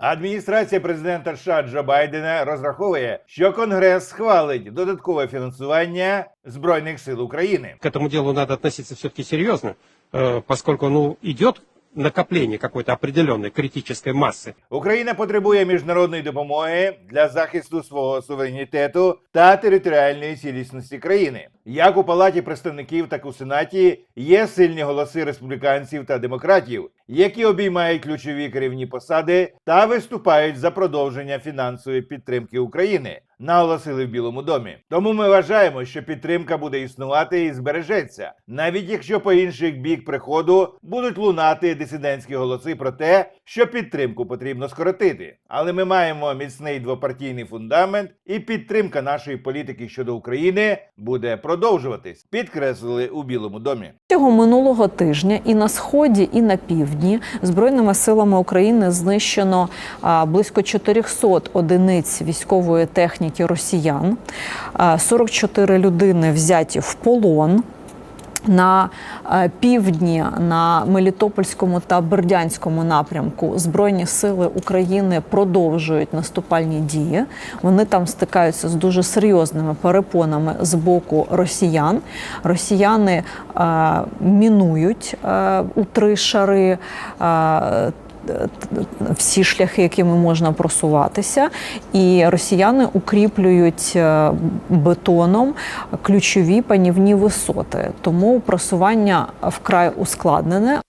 Адміністрація президента США Джо Байдена розраховує, що Конгрес схвалить додаткове фінансування збройних сил України. к этому делу надо относиться все-таки серьезно, э, поскольку ну, идет накопление какой-то определенной критической массы. Україна потребує міжнародної допомоги для захисту свого суверенітету та територіальної цілісності країни. Як у палаті представників, так і у сенаті є сильні голоси республіканців та демократів, які обіймають ключові керівні посади та виступають за продовження фінансової підтримки України. Наголосили в Білому домі. Тому ми вважаємо, що підтримка буде існувати і збережеться, навіть якщо по інших бік приходу будуть лунати дисидентські голоси про те, що підтримку потрібно скоротити. Але ми маємо міцний двопартійний фундамент, і підтримка нашої політики щодо України буде продовжуватись. Підкреслили у Білому домі. Цього минулого тижня і на сході, і на півдні збройними силами України знищено близько 400 одиниць військової техніки росіян. 44 людини взяті в полон. На е, півдні на Мелітопольському та Бердянському напрямку Збройні сили України продовжують наступальні дії. Вони там стикаються з дуже серйозними перепонами з боку росіян. Росіяни е, мінують е, у три шари. Е, всі шляхи, якими можна просуватися, і росіяни укріплюють е, бетоном ключові панівні висоти. Тому просування вкрай ускладнене.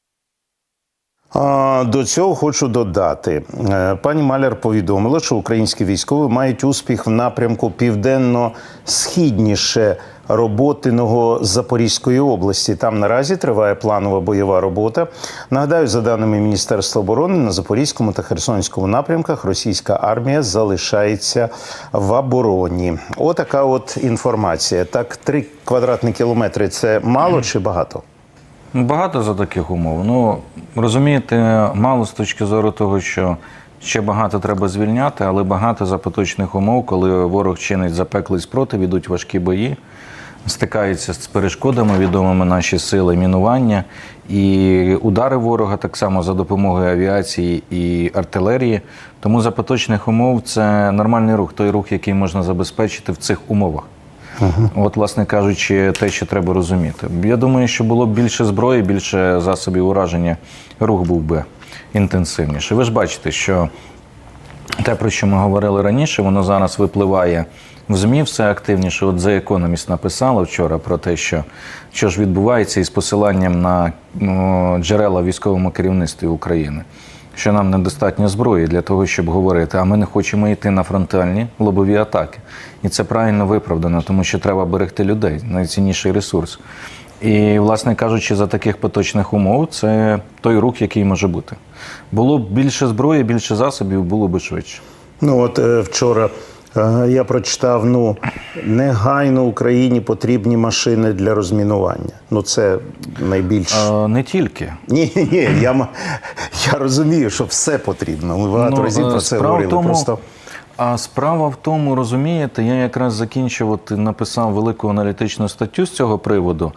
До цього хочу додати. Е, Пані Маляр повідомила, що українські військові мають успіх в напрямку південно-східніше роботиного Запорізької області. Там наразі триває планова бойова робота. Нагадаю, за даними Міністерства оборони, на Запорізькому та Херсонському напрямках російська армія залишається в обороні. Отака от інформація. Так, три квадратні кілометри це мало чи багато? Багато за таких умов. Ну розумієте, мало з точки зору того, що ще багато треба звільняти, але багато за поточних умов, коли ворог чинить запеклий спротив, ідуть важкі бої, стикаються з перешкодами, відомими наші сили мінування і удари ворога так само за допомогою авіації і артилерії. Тому за поточних умов це нормальний рух, той рух, який можна забезпечити в цих умовах. От, власне кажучи, те, що треба розуміти. Я думаю, що було б більше зброї, більше засобів ураження, рух був би інтенсивніший. Ви ж бачите, що те, про що ми говорили раніше, воно зараз випливає в ЗМІ все активніше. От The Economist написала вчора про те, що, що ж відбувається із посиланням на ну, джерела військовому керівництві України. Що нам недостатньо зброї для того, щоб говорити, а ми не хочемо йти на фронтальні лобові атаки. І це правильно виправдано, тому що треба берегти людей, найцінніший ресурс. І, власне кажучи, за таких поточних умов це той рух, який може бути. Було б більше зброї, більше засобів, було б швидше. Ну от е, вчора я прочитав: ну негайно Україні потрібні машини для розмінування. Ну це найбільше. Е, не тільки. Ні, ні, я, я розумію, що все потрібно. Ми багато Ну, разів е, про це говорили. тому- Просто А справа в тому, розумієте, я якраз закінчив, от написав велику аналітичну статтю з цього приводу.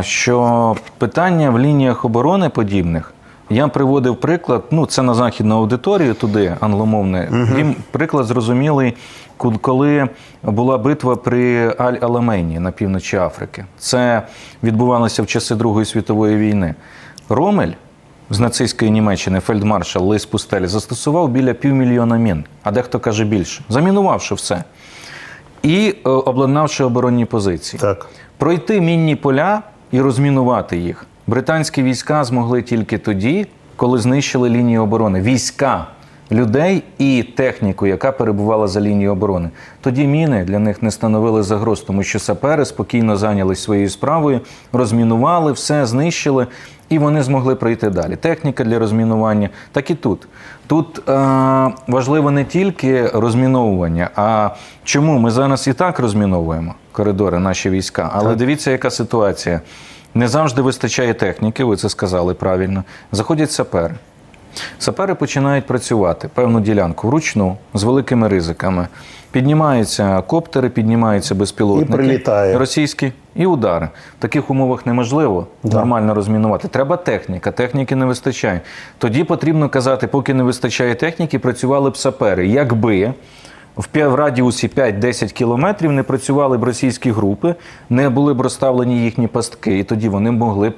Що питання в лініях оборони подібних. Я приводив приклад, ну це на західну аудиторію, туди англомовне. Їм приклад зрозумілий, коли була битва при Аль-Аламейні на півночі Африки. Це відбувалося в часи Другої світової війни. Ромель з нацистської Німеччини фельдмаршал Лис Пустель застосував біля півмільйона мін, а дехто каже більше, замінувавши все і е, обладнавши оборонні позиції. так. Пройти мінні поля і розмінувати їх. Британські війська змогли тільки тоді, коли знищили лінію оборони. Війська людей і техніку, яка перебувала за лінією оборони. Тоді міни для них не становили загроз, тому що сапери спокійно зайнялись своєю справою, розмінували, все знищили, і вони змогли пройти далі. Техніка для розмінування, так і тут. Тут е, важливо не тільки розміновування, а чому ми зараз і так розміновуємо коридори, наші війська. Але дивіться, яка ситуація. Не завжди вистачає техніки, ви це сказали правильно. Заходять сапери. Сапери починають працювати певну ділянку вручну з великими ризиками. Піднімаються коптери, піднімаються безпілотники І прилітає. російські і удари. В таких умовах неможливо Да. нормально розмінувати. Треба техніка, техніки не вистачає. Тоді потрібно казати, поки не вистачає техніки, працювали б сапери. Якби в радіусі 5-10 кілометрів не працювали б російські групи, не були б розставлені їхні пастки, і тоді вони могли б.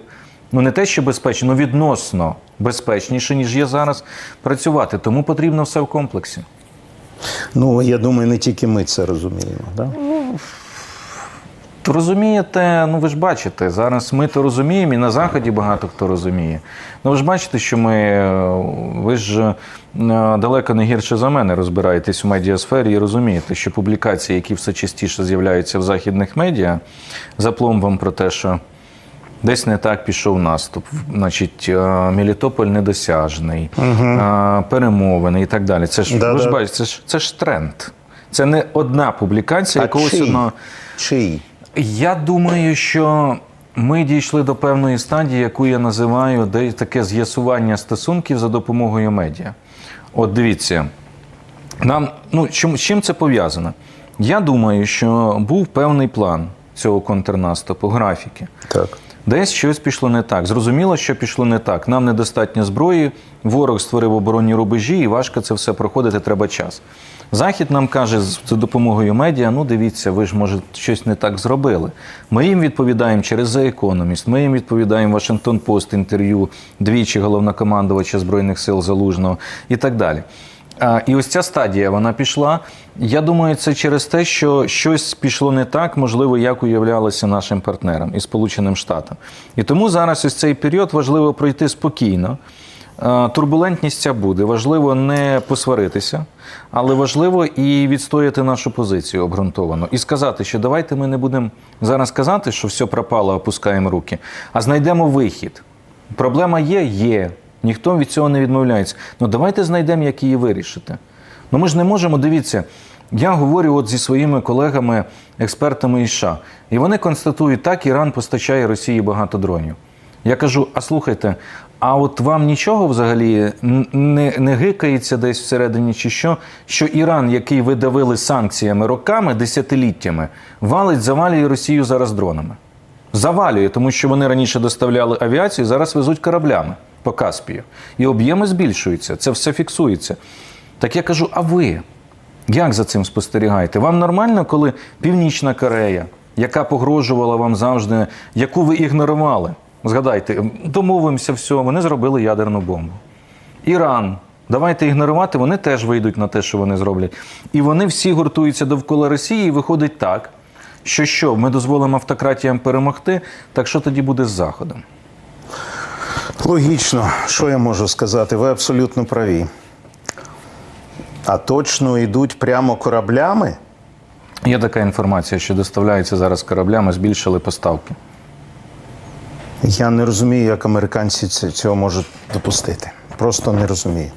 Ну, не те, що безпечно, ну відносно безпечніше, ніж є зараз, працювати. Тому потрібно все в комплексі. Ну я думаю, не тільки ми це розуміємо. Да? То розумієте, ну ви ж бачите, зараз ми то розуміємо, і на Заході багато хто розуміє. Ну ви ж бачите, що ми, е, ви ж е, далеко не гірше за мене розбираєтесь у медіасфері і розумієте, що публікації, які все частіше з'являються в західних медіа, за пломбом про те, що десь не так пішов наступ, значить, е, Мелітополь недосяжний, е, перемовини і так далі. Це ж, ви ж бачите, це ж, це ж тренд. Це не одна публікація якогось одного. Чий? Я думаю, що ми дійшли до певної стадії, яку я називаю де таке з'ясування стосунків за допомогою медіа. От дивіться, нам ну чим, з чим це пов'язано? Я думаю, що був певний план цього контрнаступу, графіки. Так. Десь щось пішло не так. Зрозуміло, що пішло не так. Нам недостатньо зброї, ворог створив оборонні рубежі, і важко це все проходити, треба час. Захід нам каже з допомогою медіа: ну дивіться, ви ж може щось не так зробили. Ми їм відповідаємо через The Economist, ми їм відповідаємо Washington Post інтерв'ю двічі головнокомандувача Збройних сил Залужного і так далі. А, І ось ця стадія вона пішла. Я думаю, це через те, що щось пішло не так, можливо, як уявлялося нашим партнерам і Сполученим Штатам. І тому зараз ось цей період важливо пройти спокійно. Е, Турбулентність ця буде. Важливо не посваритися, але важливо і відстояти нашу позицію обґрунтовано. І сказати, що давайте ми не будемо зараз казати, що все пропало, опускаємо руки, а знайдемо вихід. Проблема є, є. Ніхто від цього не відмовляється. Ну давайте знайдемо, як її вирішити. Ну ми ж не можемо, дивіться, я говорю от зі своїми колегами, експертами із США, і вони констатують, так, Іран постачає Росії багато дронів. Я кажу: а слухайте, а от вам нічого взагалі не, не гикається десь всередині, чи що, що Іран, який ви давили санкціями роками, десятиліттями, валить, завалює Росію зараз дронами. Завалює, тому що вони раніше доставляли авіацію, зараз везуть кораблями по Каспію. І об'єми збільшуються, це все фіксується. Так я кажу: а ви як за цим спостерігаєте? Вам нормально, коли Північна Корея, яка погрожувала вам завжди, яку ви ігнорували? Згадайте, домовимося, все, вони зробили ядерну бомбу. Іран. Давайте ігнорувати, вони теж вийдуть на те, що вони зроблять. І вони всі гуртуються довкола Росії, і виходить так, що що, ми дозволимо автократіям перемогти, так що тоді буде з Заходом? Логічно, що я можу сказати? Ви абсолютно праві. А точно йдуть прямо кораблями? Є така інформація, що доставляється зараз кораблями, збільшили поставки. Я не розумію, як американці цього можуть допустити. Просто не розумію.